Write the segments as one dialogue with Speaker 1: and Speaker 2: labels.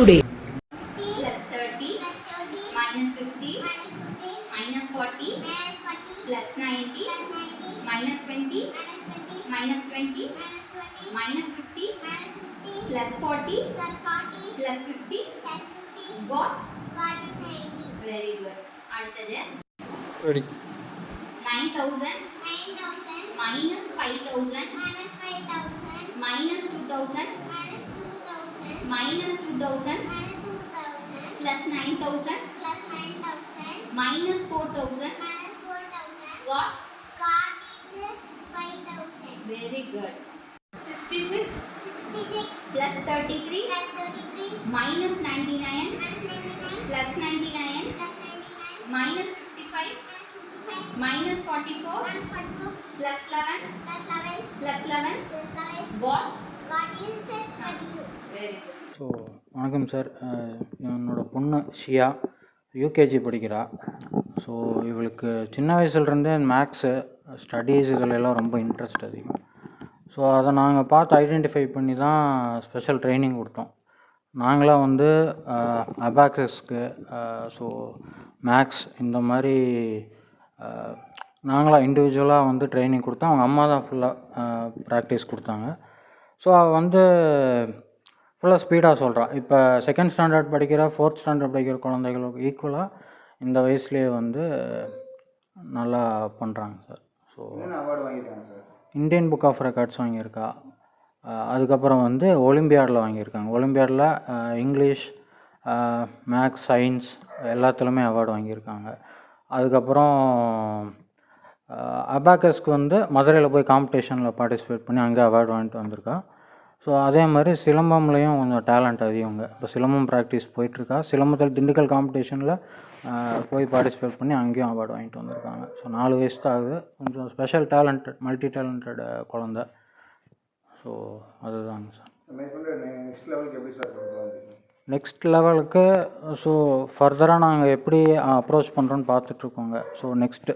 Speaker 1: today. Plus 30, minus 50, minus 40, plus 90, minus 20, minus 20, minus 50, plus 40, plus 50, got? Very good. அடுத்தது
Speaker 2: Ready.
Speaker 1: 9000 minus 5000 minus 2000 minus 2000 plus 9000 minus 4000 got got is 5000 very good 66 plus 33 minus 99 plus 99 minus 55 minus 44 plus 11 plus 11 got very good
Speaker 2: so வணக்கம் sir என்னோட பொண்ணு ஷியா UKG படிக்கிறா. So இவளுக்கு சின்ன வயசுலேருந்தே maths studies இதிலெல்லாம் ரொம்ப இன்ட்ரெஸ்ட் அதிகம். ஸோ அதை நாங்கள் பார்த்து ஐடென்டிஃபை பண்ணி தான் ஸ்பெஷல் ட்ரைனிங் கொடுத்தோம். நாங்களாம் வந்து அபாக்கஸ்க்கு ஸோ மேக்ஸ் இந்த மாதிரி நாங்களாம் இண்டிவிஜுவலாக வந்து ட்ரைனிங் கொடுத்தோம். அவங்க அம்மா தான் ஃபுல்லாக ப்ராக்டிஸ் கொடுத்தாங்க. ஸோ அவள் வந்து ஃபுல்லாக ஸ்பீடாக சொல்கிறா இப்போ செகண்ட் ஸ்டாண்டர்ட் படிக்கிற ஃபோர்த் ஸ்டாண்டர்ட் படிக்கிற குழந்தைகளுக்கு ஈக்குவலாக இந்த வயசுலேயே வந்து நல்லா பண்ணுறாங்க சார் ஸோ
Speaker 3: அவார்டு வாங்கியிருக்காங்க sir
Speaker 2: Indian book of records வாங்கியிருக்கா. அதுக்கப்புறம் வந்து ஒலிம்பியாடில் வாங்கியிருக்காங்க. ஒலிம்பியாடில் இங்கிலீஷ் மேக்ஸ் சயின்ஸ் எல்லாத்துலேயுமே அவார்டு வாங்கியிருக்காங்க. அதுக்கப்புறம் அபாக்கஸ்க்கு வந்து மதுரையில் போய் காம்படிஷனில் பார்ட்டிசிபேட் பண்ணி அங்கே அவார்டு வாங்கிட்டு வந்திருக்கா. ஸோ அதே மாதிரி சிலம்பம்லேயும் கொஞ்சம் டேலண்ட் அதிகங்க. இப்போ சிலம்பம் ப்ராக்டிஸ் போயிட்டுருக்கா. சிலம்பத்தில் திண்டுக்கல் காம்படிஷனில் போய் பார்ட்டிசிபேட் பண்ணி அங்கேயும் அவார்டு வாங்கிட்டு வந்திருக்காங்க. ஸோ நாலு வயசு தான் ஆகுது. கொஞ்சம் ஸ்பெஷல் டேலண்டட் மல்டி டேலண்டட் குழந்த. ஸோ அதுதாங்க சார்.
Speaker 3: நெக்ஸ்ட் லெவலுக்கு எப்படி சார்
Speaker 2: நெக்ஸ்ட் லெவலுக்கு ஸோ ஃபர்தராக நாங்கள் எப்படி அப்ரோச் பண்ணுறோன்னு பார்த்துட்ருக்கோங்க. ஸோ நெக்ஸ்ட்டு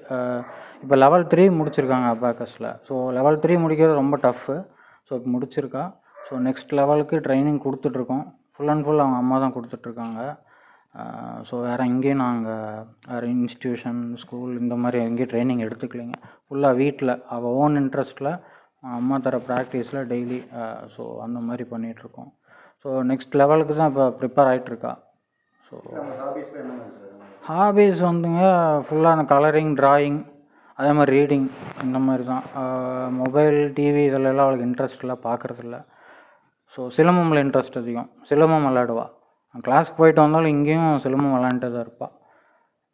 Speaker 2: இப்போ லெவல் த்ரீ முடிச்சிருக்காங்க அபாக்கஸில் ஸோ லெவல் த்ரீ முடிக்கிறது ரொம்ப டஃப்பு ஸோ இப்போ முடிச்சிருக்கா. ஸோ நெக்ஸ்ட் லெவலுக்கு ட்ரைனிங் கொடுத்துட்ருக்கோம். ஃபுல் அண்ட் ஃபுல் அவங்க அம்மா தான் கொடுத்துட்ருக்காங்க. ஸோ வேறு எங்கேயும் நாங்கள் வேறு இன்ஸ்டியூஷன் ஸ்கூல் இந்த மாதிரி எங்கேயும் ட்ரைனிங் எடுத்துக்கலைங்க. ஃபுல்லாக வீட்டில் அவள் ஓன் இன்ட்ரெஸ்ட்டில் அம்மா தர ப்ராக்டிஸில் டெய்லி ஸோ அந்த மாதிரி பண்ணிகிட்ருக்கோம் ஸோ நெக்ஸ்ட் லெவலுக்கு தான் இப்போ ப்ரிப்பேர் ஆகிட்ருக்கா ஸோ ஹாபீஸ் வந்துங்க ஃபுல்லாக அந்த கலரிங் டிராயிங் அதே மாதிரி ரீடிங் இந்த மாதிரி தான். மொபைல் டிவி இதில் எல்லாம் அவளுக்கு இன்ட்ரெஸ்ட் இல்லை பார்க்குறதில்ல ஸோ சிலம்பமில் இன்ட்ரெஸ்ட் அதிகம். சிலம்பம் விளையாடுவா. கிளாஸ்க்கு போயிட்டு வந்தாலும் இங்கேயும் சிலம்பம் விளாண்டுட்டு தான் இருப்பாள்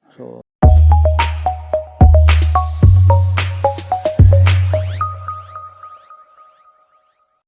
Speaker 2: ஸோ